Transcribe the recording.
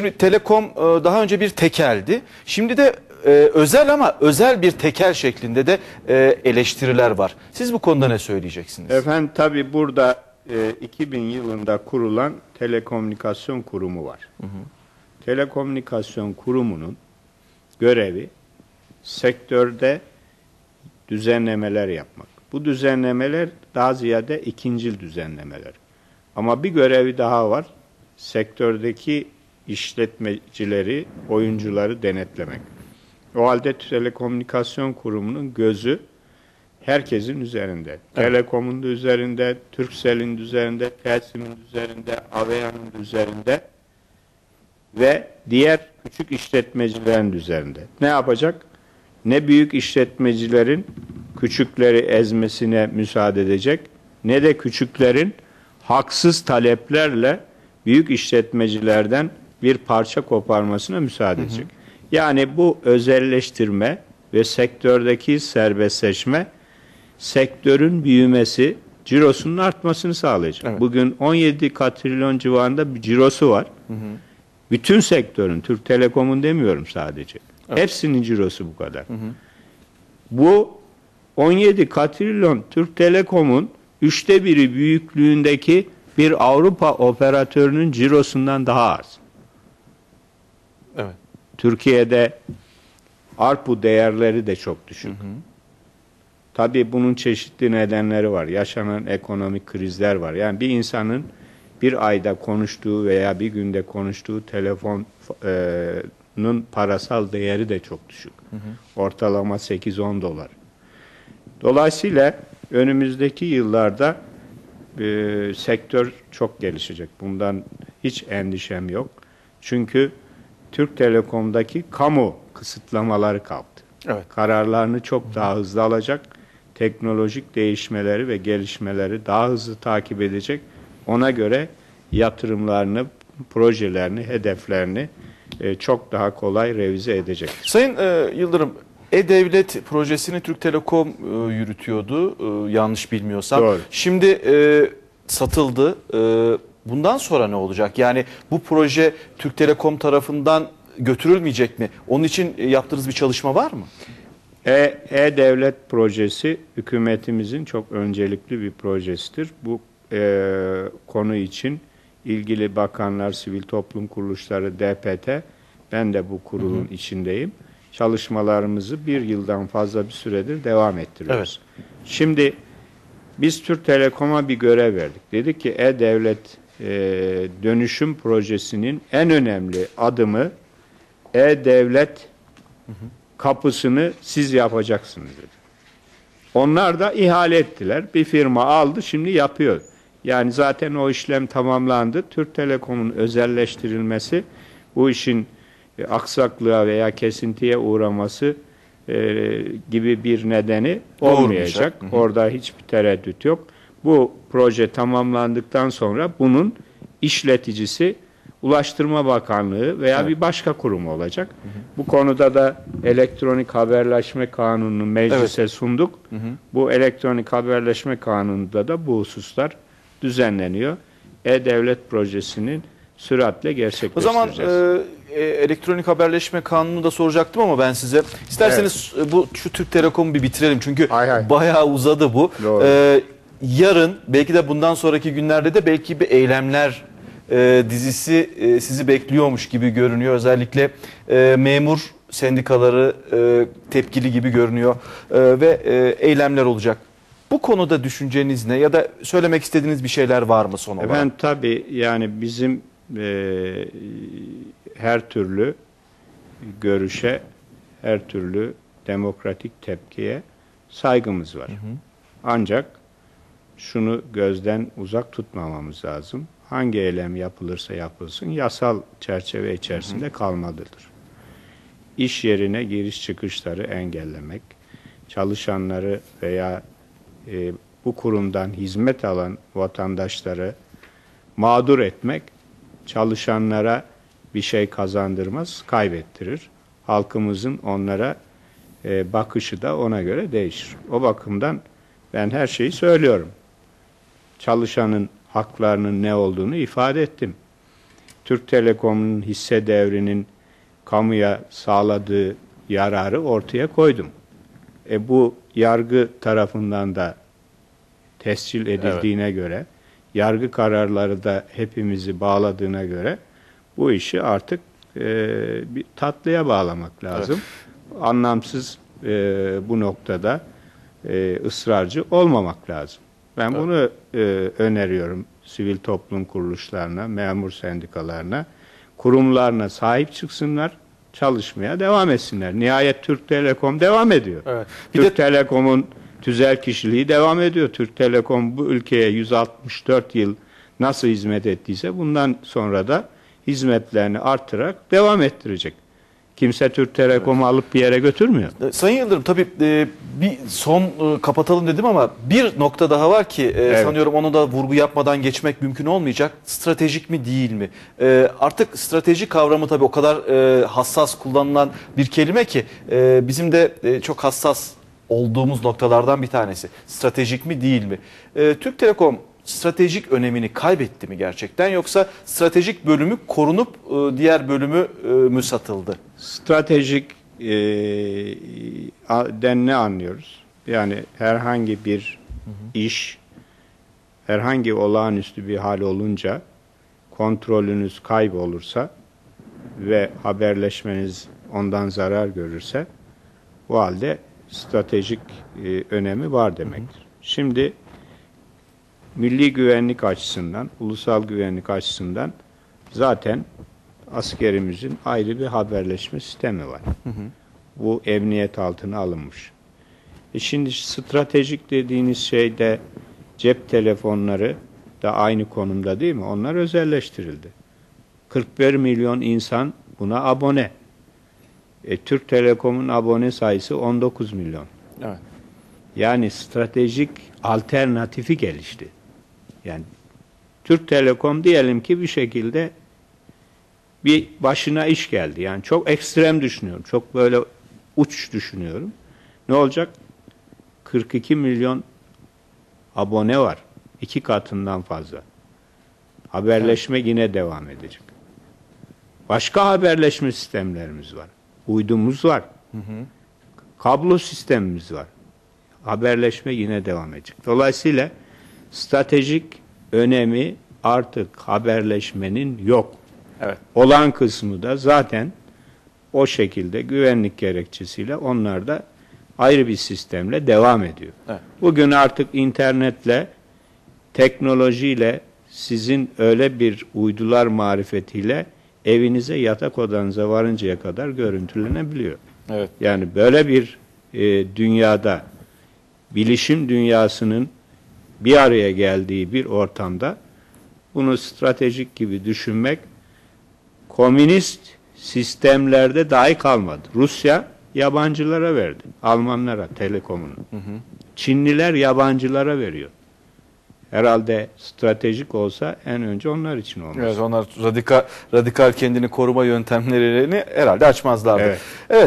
Şimdi Telekom e, daha önce bir tekeldi. Şimdi de e, özel ama özel bir tekel şeklinde de e, eleştiriler var. Siz bu konuda ne söyleyeceksiniz? Efendim tabi burada e, 2000 yılında kurulan telekomünikasyon kurumu var. Telekomünikasyon kurumunun görevi sektörde düzenlemeler yapmak. Bu düzenlemeler daha ziyade ikincil düzenlemeler. Ama bir görevi daha var. Sektördeki işletmecileri, oyuncuları denetlemek. O halde Telekomünikasyon Kurumu'nun gözü herkesin üzerinde. Telekom'un da üzerinde, Turkcell'in de üzerinde, Telsim'in de üzerinde, Avea'nın üzerinde ve diğer küçük işletmecilerin de üzerinde. Ne yapacak? Ne büyük işletmecilerin küçükleri ezmesine müsaade edecek, ne de küçüklerin haksız taleplerle büyük işletmecilerden bir parça koparmasına müsaade edecek. Yani bu özelleştirme ve sektördeki serbestleşme sektörün büyümesi, cirosunun artmasını sağlayacak. Evet. Bugün 17 katrilyon civarında bir cirosu var. Bütün sektörün, Türk Telekom'un demiyorum sadece. Hepsinin cirosu bu kadar. Bu 17 katrilyon Türk Telekom'un üçte biri büyüklüğündeki bir Avrupa operatörünün cirosundan daha az. Evet. Türkiye'de ARPU değerleri de çok düşük. Tabii bunun çeşitli nedenleri var. Yaşanan ekonomik krizler var. Yani bir insanın bir ayda konuştuğu veya bir günde konuştuğu telefonun parasal değeri de çok düşük. Ortalama 8-10 dolar. Dolayısıyla önümüzdeki yıllarda e, sektör çok gelişecek. Bundan hiç endişem yok. Çünkü Türk Telekom'daki kamu kısıtlamaları kalktı. Evet. Kararlarını çok daha hızlı alacak. Teknolojik değişmeleri ve gelişmeleri daha hızlı takip edecek. Ona göre yatırımlarını, projelerini, hedeflerini e, çok daha kolay revize edecek. Sayın e, Yıldırım, E-Devlet projesini Türk Telekom e, yürütüyordu e, yanlış bilmiyorsam. Doğru. Şimdi e, satıldı. E, bundan sonra ne olacak? Yani bu proje Türk Telekom tarafından götürülmeyecek mi? Onun için e, yaptığınız bir çalışma var mı? E- E-Devlet projesi hükümetimizin çok öncelikli bir projesidir. Bu e, konu için ilgili bakanlar, sivil toplum kuruluşları, DPT, ben de bu kurulun içindeyim. Çalışmalarımızı bir yıldan fazla bir süredir devam ettiriyoruz. Şimdi biz Türk Telekom'a bir görev verdik. Dedik ki E-Devlet e, dönüşüm projesinin en önemli adımı E-Devlet kapısını siz yapacaksınız dedi. Onlar da ihale ettiler. Bir firma aldı şimdi yapıyor. Yani zaten o işlem tamamlandı. Türk Telekom'un özelleştirilmesi bu işin e, aksaklığa veya kesintiye uğraması e, gibi bir nedeni olmayacak. Olmayacak. Hı hı. Orada hiçbir tereddüt yok. Bu proje tamamlandıktan sonra bunun işleticisi Ulaştırma Bakanlığı veya Evet. bir başka kurum olacak. Bu konuda da elektronik haberleşme kanununu meclise sunduk. Bu elektronik haberleşme kanununda da bu hususlar düzenleniyor. E-Devlet projesinin süratle O gerçekleştireceğiz. zaman e, e, elektronik haberleşme kanunu da soracaktım ama ben size isterseniz e, bu şu Türk Telekom'u bir bitirelim çünkü Hay hay. bayağı uzadı bu. Doğru. E, yarın belki de bundan sonraki günlerde de belki bir eylemler e, dizisi e, sizi bekliyormuş gibi görünüyor. Özellikle e, memur sendikaları e, tepkili gibi görünüyor E, ve e, eylemler olacak. Bu konuda düşünceniz ne ya da söylemek istediğiniz bir şeyler var mı son olarak? Efendim tabii yani bizim e, her türlü görüşe, her türlü demokratik tepkiye saygımız var. Ancak şunu gözden uzak tutmamamız lazım. Hangi eylem yapılırsa yapılsın yasal çerçeve içerisinde kalmalıdır. İş yerine giriş çıkışları engellemek, çalışanları veya e, bu kurumdan hizmet alan vatandaşları mağdur etmek çalışanlara bir şey kazandırmaz, kaybettirir. Halkımızın onlara e, bakışı da ona göre değişir. O bakımdan ben her şeyi söylüyorum. Çalışanın haklarının ne olduğunu ifade ettim. Türk Telekom'un hisse devrinin kamuya sağladığı yararı ortaya koydum. E bu yargı tarafından da tescil edildiğine göre, yargı kararları da hepimizi bağladığına göre bu işi artık e, bir tatlıya bağlamak lazım. Anlamsız e, bu noktada e, ısrarcı olmamak lazım. Ben bunu e, öneriyorum sivil toplum kuruluşlarına, memur sendikalarına, kurumlarına sahip çıksınlar, çalışmaya devam etsinler. Nihayet Türk Telekom devam ediyor. Evet. Bir Türk de Telekom'un tüzel kişiliği devam ediyor. Türk Telekom bu ülkeye 164 yıl nasıl hizmet ettiyse bundan sonra da hizmetlerini arttırarak devam ettirecek. Kimse Türk Telekom'u alıp bir yere götürmüyor. E, Sayın Yıldırım tabii e, bir son e, kapatalım dedim ama bir nokta daha var ki e, Evet. sanıyorum onu da vurgu yapmadan geçmek mümkün olmayacak. Stratejik mi değil mi? E, artık strateji kavramı tabii o kadar e, hassas kullanılan bir kelime ki e, bizim de e, çok hassas olduğumuz noktalardan bir tanesi. Stratejik mi değil mi? E, Türk Telekom stratejik önemini kaybetti mi gerçekten yoksa stratejik bölümü korunup e, diğer bölümü e, mü satıldı? Stratejik e, den ne anlıyoruz? Yani herhangi bir iş, herhangi olağanüstü bir hal olunca kontrolünüz kaybolursa ve haberleşmeniz ondan zarar görürse o halde stratejik e, önemi var demektir. Şimdi milli güvenlik açısından, ulusal güvenlik açısından zaten askerimizin ayrı bir haberleşme sistemi var. Bu emniyet altına alınmış. E şimdi stratejik dediğiniz şeyde cep telefonları da aynı konumda değil mi? Onlar özelleştirildi. 41 milyon insan buna abone. E, Türk Telekom'un abone sayısı 19 milyon. Evet. Yani stratejik alternatifi gelişti. Yani Türk Telekom diyelim ki bir şekilde bir başına iş geldi. Yani çok ekstrem düşünüyorum. Çok böyle uç düşünüyorum. Ne olacak? 42 milyon abone var. İki katından fazla. Haberleşme yine devam edecek. Başka haberleşme sistemlerimiz var. Uydumuz var. Kablo sistemimiz var. Haberleşme yine devam edecek. Dolayısıyla stratejik önemi artık haberleşmenin yok. Evet. Olan kısmı da zaten o şekilde güvenlik gerekçesiyle onlar da ayrı bir sistemle devam ediyor. Evet. Bugün artık internetle, teknolojiyle sizin öyle bir uydular marifetiyle evinize yatak odanıza varıncaya kadar görüntülenebiliyor. Evet. Yani böyle bir e, dünyada bilişim dünyasının bir araya geldiği bir ortamda bunu stratejik gibi düşünmek komünist sistemlerde dahi kalmadı. Rusya yabancılara verdi. Almanlara telekomunu. Çinliler yabancılara veriyor. Herhalde stratejik olsa en önce onlar için olması. Evet onlar radikal radikal kendini koruma yöntemlerini herhalde açmazlardı. Evet. evet